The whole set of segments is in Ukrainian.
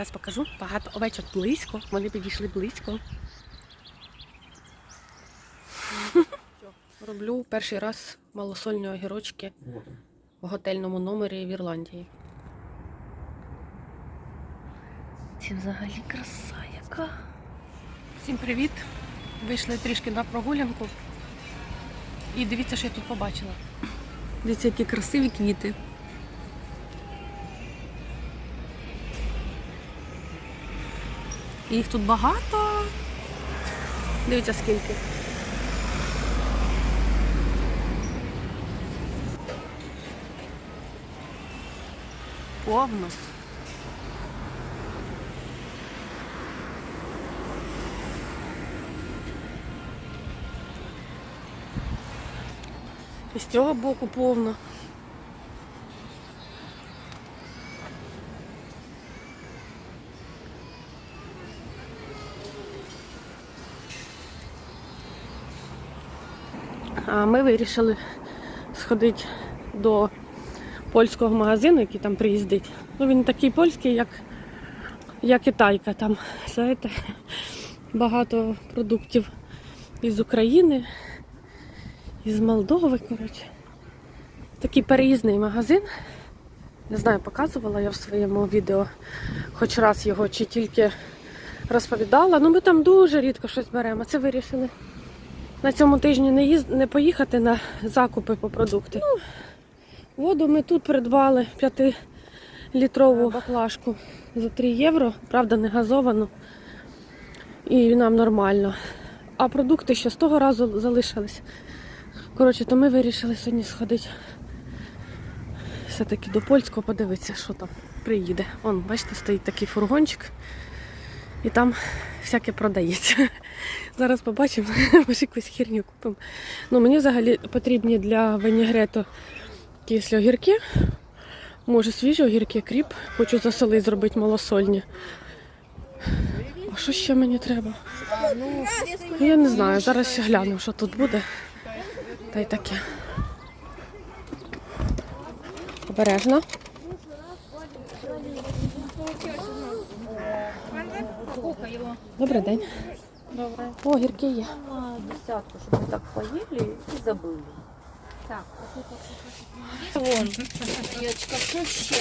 Зараз покажу. Багато овечок близько. Вони підійшли близько. Роблю перший раз малосольні огірочки в готельному номері в Ірландії. Це взагалі краса яка. Всім привіт! Вийшли трішки на прогулянку. І дивіться, що я тут побачила. Дивіться, які красиві квіти. Їх тут багато. Дивіться скільки. Повно. І з цього боку повно. А ми вирішили сходити до польського магазину, який там приїздить. Ну, він такий польський, як, як і тайка. Там, знаєте, багато продуктів із України, із Молдови, коротше. Такий переїзний магазин. Не знаю, показувала я в своєму відео хоч раз його, чи тільки розповідала. Ну ми там дуже рідко щось беремо. Це вирішили на цьому тижні не, їз... не поїхати на закупи по продукти. Ну, воду ми тут придбали 5-літрову баклажку за 3 євро, правда, не газовану. І нам нормально. А продукти ще з того разу залишились. Коротше, то ми вирішили сьогодні сходити все-таки до польського, подивитися, що там приїде. Вон, бачите, стоїть такий фургончик. І там всяке продається. Зараз побачимо, може якусь херню купимо. Ну, мені взагалі потрібні для винігрету кислі огірки. Може свіжі огірки, кріп. Хочу засоли зробити малосольні. А що ще мені треба? Я не знаю, зараз ще гляну, що тут буде. Та й таке. Обережно. Добрий день. Добре. О, гірки є. На десятку, чтобы мы так поели и забыли. Так, вон. Девочка, что ще?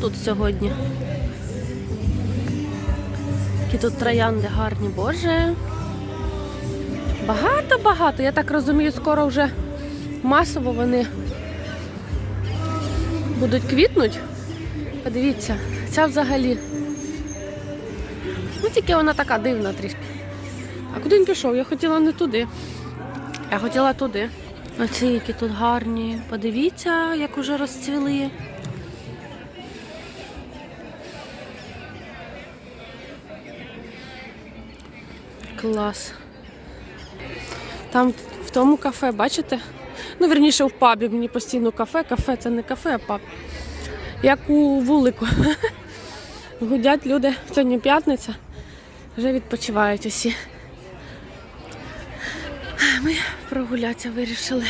Тут сьогодні. Які тут троянди гарні, боже. Багато-багато. Я так розумію, скоро вже масово вони будуть квітнуть. Подивіться, ця взагалі. Ну тільки вона така дивна трішки. А куди він пішов? Я хотіла не туди. Я хотіла туди. Оці які тут гарні. Подивіться, як уже розцвіли. Клас. Там в тому кафе, бачите? Ну, верніше, в пабі мені постійно кафе. Кафе це не кафе, а паб. Як у вулику. Гудять люди. Сьогодні п'ятниця. Вже відпочивають усі. Ми прогулятися вирішили.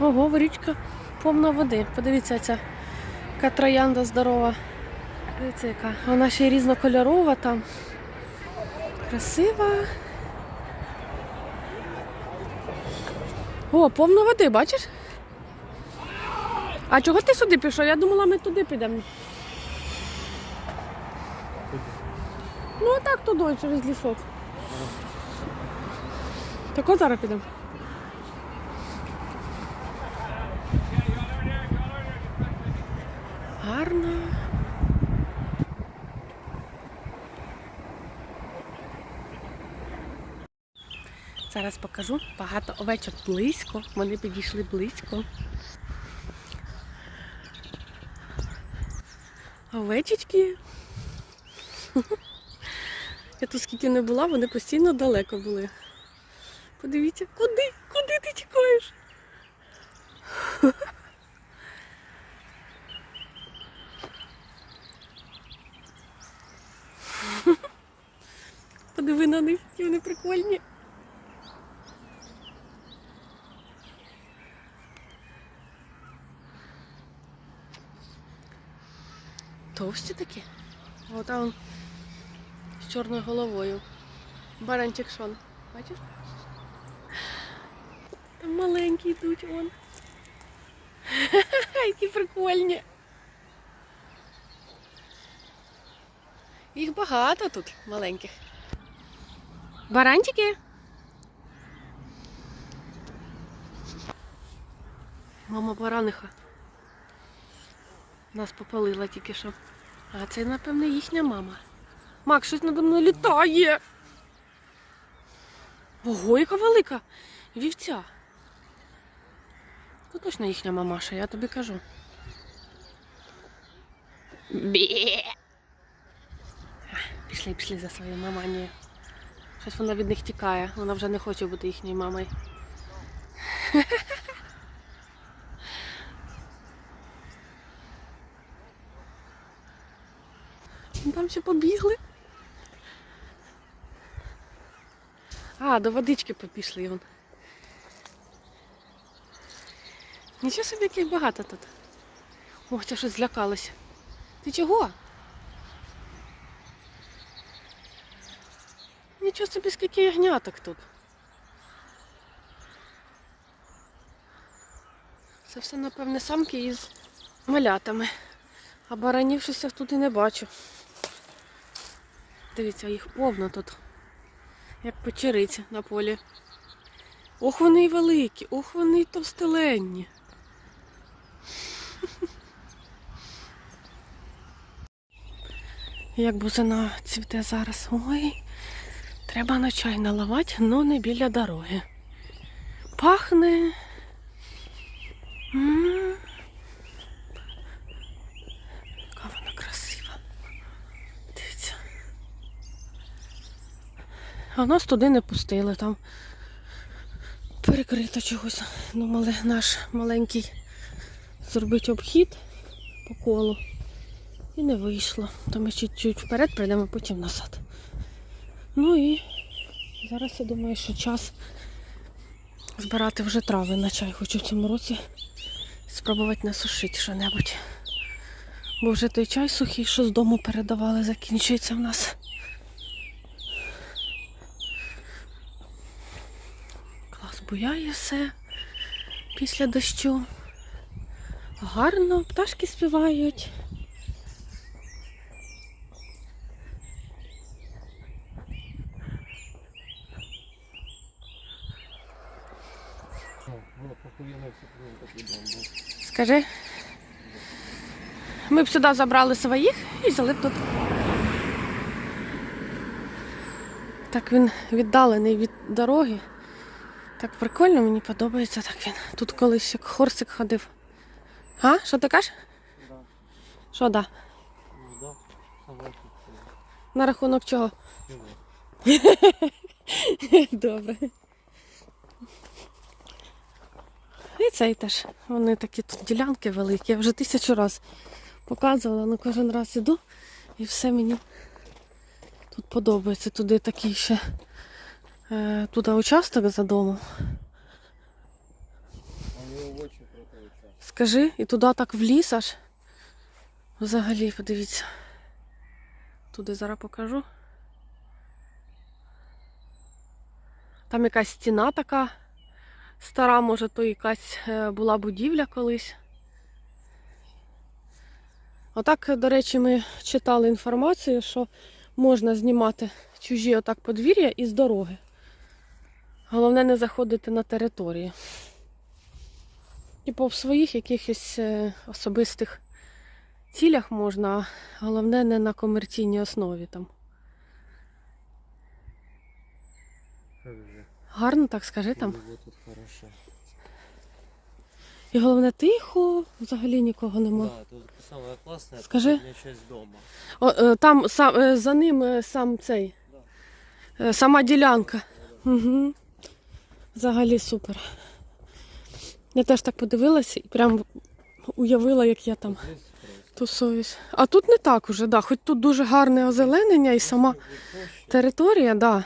Ого, річка повна води. Подивіться, ця яка троянда здорова. Дивіться, яка. Вона ще й різнокольорова там. Красива. О, повно води, бачиш? А чого ти сюди пішов? Я думала, ми туди підемо. Ну, а так туди, через лісок. Так от зараз підемо. Гарно. Зараз покажу. Багато овечок близько. Вони підійшли близько. Овечечки. Я тут скільки не була, вони постійно далеко були. Подивіться, куди? Куди ти тікаєш? Подиви на них, які вони прикольні. Товсті такі. О, там з чорною головою. Баранчик Шон. Бачиш? Там маленькі йдуть он. Які прикольні. Їх багато тут маленьких. Баранчики. Мама бараниха. Нас попалила тільки що. А це, напевно, їхня мама. Мак, щось надо мною літає. Ого, яка велика вівця. Це точно їхня мамаша, я тобі кажу. Бє. Пішли, пішли за своєю маманією. Щось вона від них тікає. Вона вже не хоче бути їхньою мамою. Там ще побігли. А, до водички попішли вон. Нічого собі, як їх багато тут. Ох, це щось злякалося. Ти чого? Нічого собі, скільки ягняток тут. Це все, напевне, самки із малятами. А баранів щось я тут і не бачу. Дивіться, їх повно тут. Як печериці на полі. Ох, вони й великі, ох, вони й товстеленні. Як бузина цвіте зараз. Ой, треба на чай наливати, але не біля дороги. Пахне. М. Яка вона красива. Дивіться. А нас туди не пустили там. Перекрито чогось. Думали наш маленький зробити обхід по колу. І не вийшло. То ми чуть-чуть вперед прийдемо, потім назад. Ну і зараз я думаю, що час збирати вже трави на чай. Хочу в цьому році спробувати насушити що-небудь. Бо вже той чай сухий, що з дому передавали, закінчується в нас. Клас буяє все після дощу. Гарно, пташки співають. Скажи. Ми б сюди забрали своїх і взяли б тут. Так він віддалений від дороги. Так прикольно, мені подобається. Так він. Тут колись як хорсик ходив. А? Що ти кажеш? Да. Що да? Ну, да. На рахунок чого? Чого? Добре. І цей теж. Вони такі тут ділянки великі. Я вже тисячу раз показувала, але кожен раз іду і все мені тут подобається. Туди такий ще туди участок за домом. Скажи, і туди так в ліс аж. Взагалі, подивіться. Туди зараз покажу. Там якась стіна така стара, може, то якась е, була будівля колись. Отак, до речі, ми читали інформацію, що можна знімати чужі отак подвір'я із дороги. Головне не заходити на територію. Типу в своїх якихось е, особистих цілях можна, а головне не на комерційній основі там. Гарно так скажи там. Тут хорошо. І головне тихо, взагалі нікого нема. Да, тут самое классное, Скажи. последняя часть дома. О, е, там сам, е, за ним сам цей. Да. Сама ділянка. Угу. Взагалі супер. Я теж так подивилася і прям уявила, як я там тусуюсь. А тут не так уже, да. хоч тут дуже гарне озеленення і сама територія, да.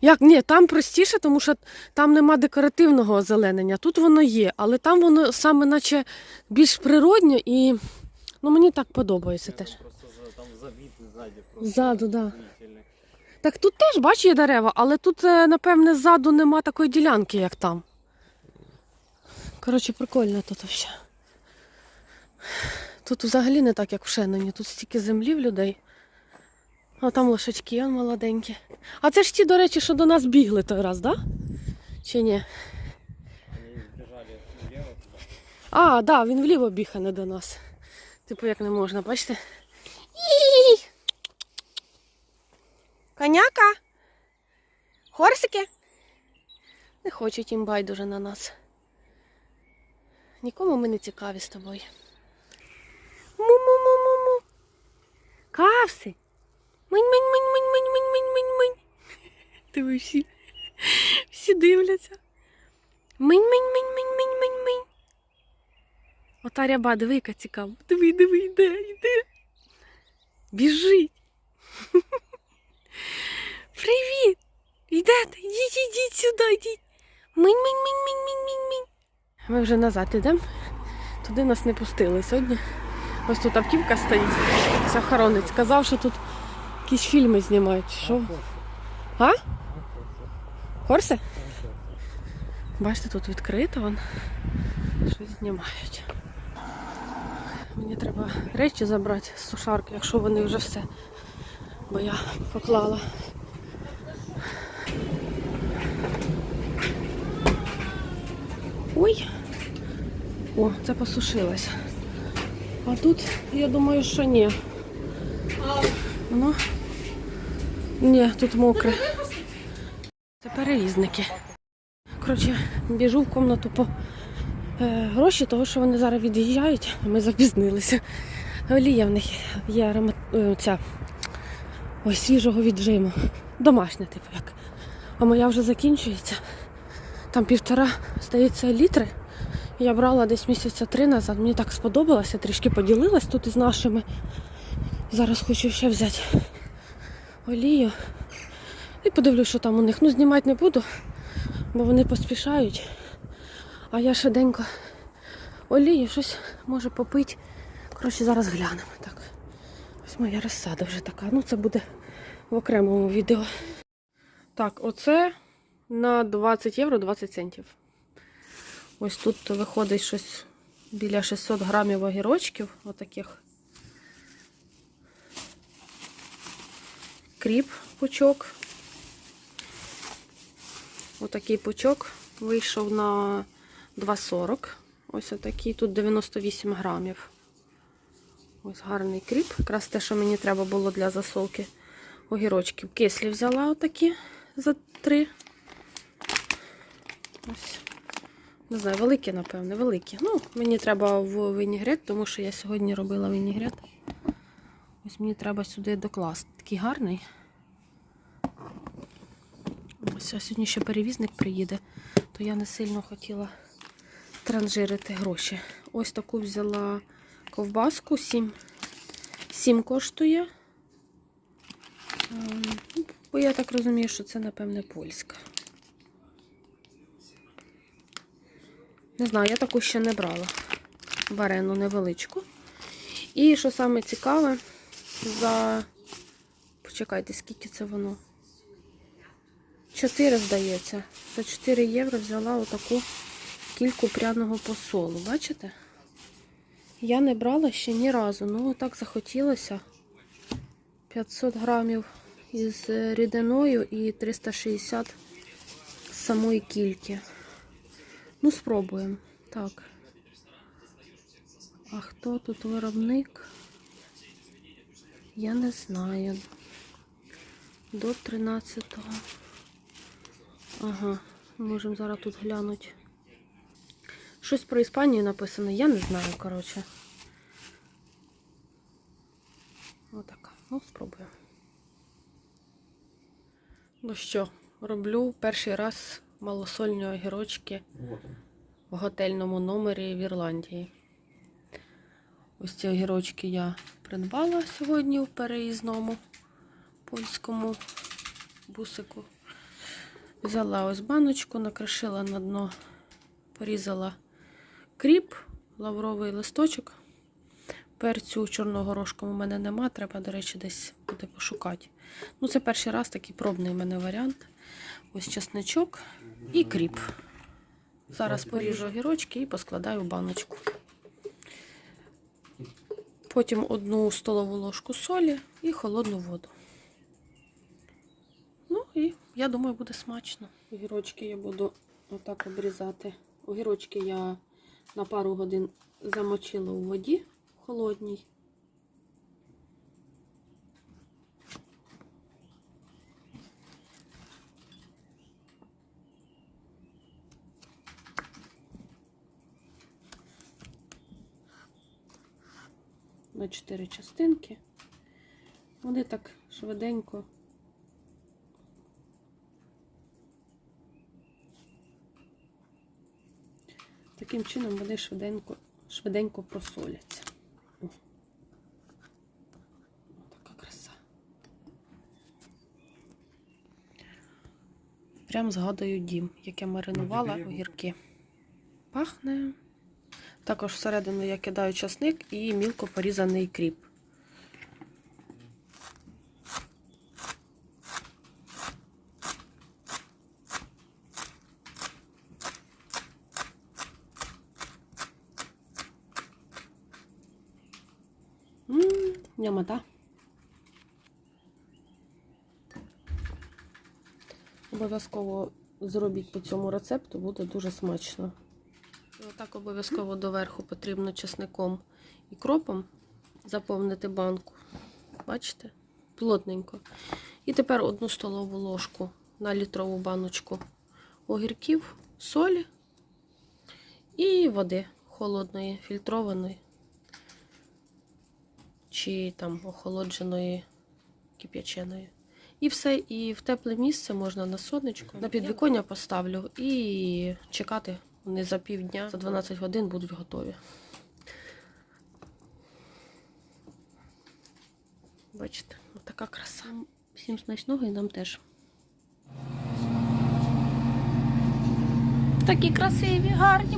Як ні, там простіше, тому що там нема декоративного озеленення. Тут воно є, але там воно саме наче більш природнє і ну, мені так подобається теж. Просто там забитый сзади. просто Ззаду, да. Так тут теж бачу є дерева, але тут, е, напевне, ззаду нема такої ділянки, як там. Коротше, прикольно тут все. Тут взагалі не так, як в Шенноні. Тут стільки землі в людей. А там лошачки он молоденькі. А це ж ті, до речі, що до нас бігли той раз, да? Чи ні? А, да, він вліво біг, а не до нас. Типу, як не можна, бачите? І! Коняка? Хорсики? Не хочуть їм байдуже на нас. Нікому ми не цікаві з тобою. Му-му-му-му-му. Кавси. Минь-минь-минь-минь-минь-минь-минь-минь. Диви всі. Всі дивляться. Минь-минь-минь-минь-минь-минь-минь. Ота ряба, диви, яка цікава. Диви, диви, йде, йде. Біжить. Привіт! Йдете, йдіть, йдіть сюди, йдіть. Минь, минь, минь, минь, минь, минь, минь. Ми вже назад йдемо. Туди нас не пустили сьогодні. Ось тут автівка стоїть. Охоронець сказав, що тут якісь фільми знімають. Що? А? Хорсе? Бачите, тут відкрито, вон. щось знімають. Мені треба речі забрати з сушарки, якщо вони вже все. Бо я поклала. Ой. О, це посушилось. А тут, я думаю, що ні. Ну, ні, тут мокре. Це перевізники. Коротше, біжу в кімнату по е, гроші, тому що вони зараз від'їжджають, ми запізнилися. Олія в них є аромат, е, ця, ой, свіжого віджиму. Домашня, типу як. А моя вже закінчується. Там півтора, здається, літри. Я брала десь місяця три назад. Мені так сподобалося, трішки поділилась тут із нашими. Зараз хочу ще взяти олію. І подивлюсь, що там у них. Ну, знімати не буду, бо вони поспішають. А я швиденько олію, щось може попити. Коротше, зараз глянемо. Так. Ось моя розсада вже така. Ну, це буде в окремому відео. Так, оце на 20 євро 20 центів. Ось тут виходить щось біля 600 грамів огірочків, отаких. Кріп пучок. Отакий пучок вийшов на 2,40. Ось отакий. Тут 98 грамів. Ось гарний кріп. Якраз те, що мені треба було для засолки огірочків. Кислі взяла отакі за 3. Ось. Не знаю, великі, напевне, великі. Ну, мені треба в вінігрет, тому що я сьогодні робила вінігрет. Ось мені треба сюди докласти. Такий гарний. Ось, а сьогодні ще перевізник приїде, то я не сильно хотіла транжирити гроші. Ось таку взяла ковбаску, 7, 7 коштує. Ем, Бо я так розумію, що це, напевне, польська. Не знаю, я таку ще не брала. Варену невеличку. І що саме цікаве, за. Почекайте, скільки це воно? 4, здається. За 4 євро взяла отаку кільку пряного посолу. Бачите? Я не брала ще ні разу. Ну, так захотілося. 500 грамів із рідиною і 360 з самої кільки. Ну, спробуємо. Так. А хто тут виробник? Я не знаю. До 13-го. Ага, можемо зараз тут глянути. Щось про Іспанію написано, я не знаю, коротше. Отака. Ну, спробуємо. Ну що, роблю перший раз малосольні огірочки в готельному номері в Ірландії. Ось ці огірочки я придбала сьогодні в переїзному польському бусику. Взяла ось баночку, накришила на дно, порізала кріп, лавровий листочок. Перцю чорного рожку у мене нема, треба, до речі, десь буде пошукати. Ну, це перший раз такий пробний у мене варіант. Ось чесничок і кріп. Зараз поріжу огірочки і поскладаю в баночку. Потім одну столову ложку солі і холодну воду. Ну і я думаю, буде смачно. Огірочки я буду отак обрізати. Огірочки я на пару годин замочила у воді холодній. На чотири частинки. Вони так швиденько. Таким чином вони швиденько, швиденько просоляться. О. Така краса. Прям згадую дім, як я маринувала огірки. Пахне. Також всередину я кидаю часник і мілко порізаний кріп. Нямата. Обов'язково зробіть по цьому рецепту, буде дуже смачно. Отак обов'язково доверху потрібно чесником і кропом заповнити банку. Бачите? Плотненько. І тепер одну столову ложку на літрову баночку огірків, солі і води холодної, фільтрованої чи там охолодженої кип'яченої. І все, і в тепле місце можна на сонечко. На підвіконня поставлю і чекати вони за півдня, за 12 годин будуть готові. Бачите, така краса. Всім смачного і нам теж. Такі красиві, гарні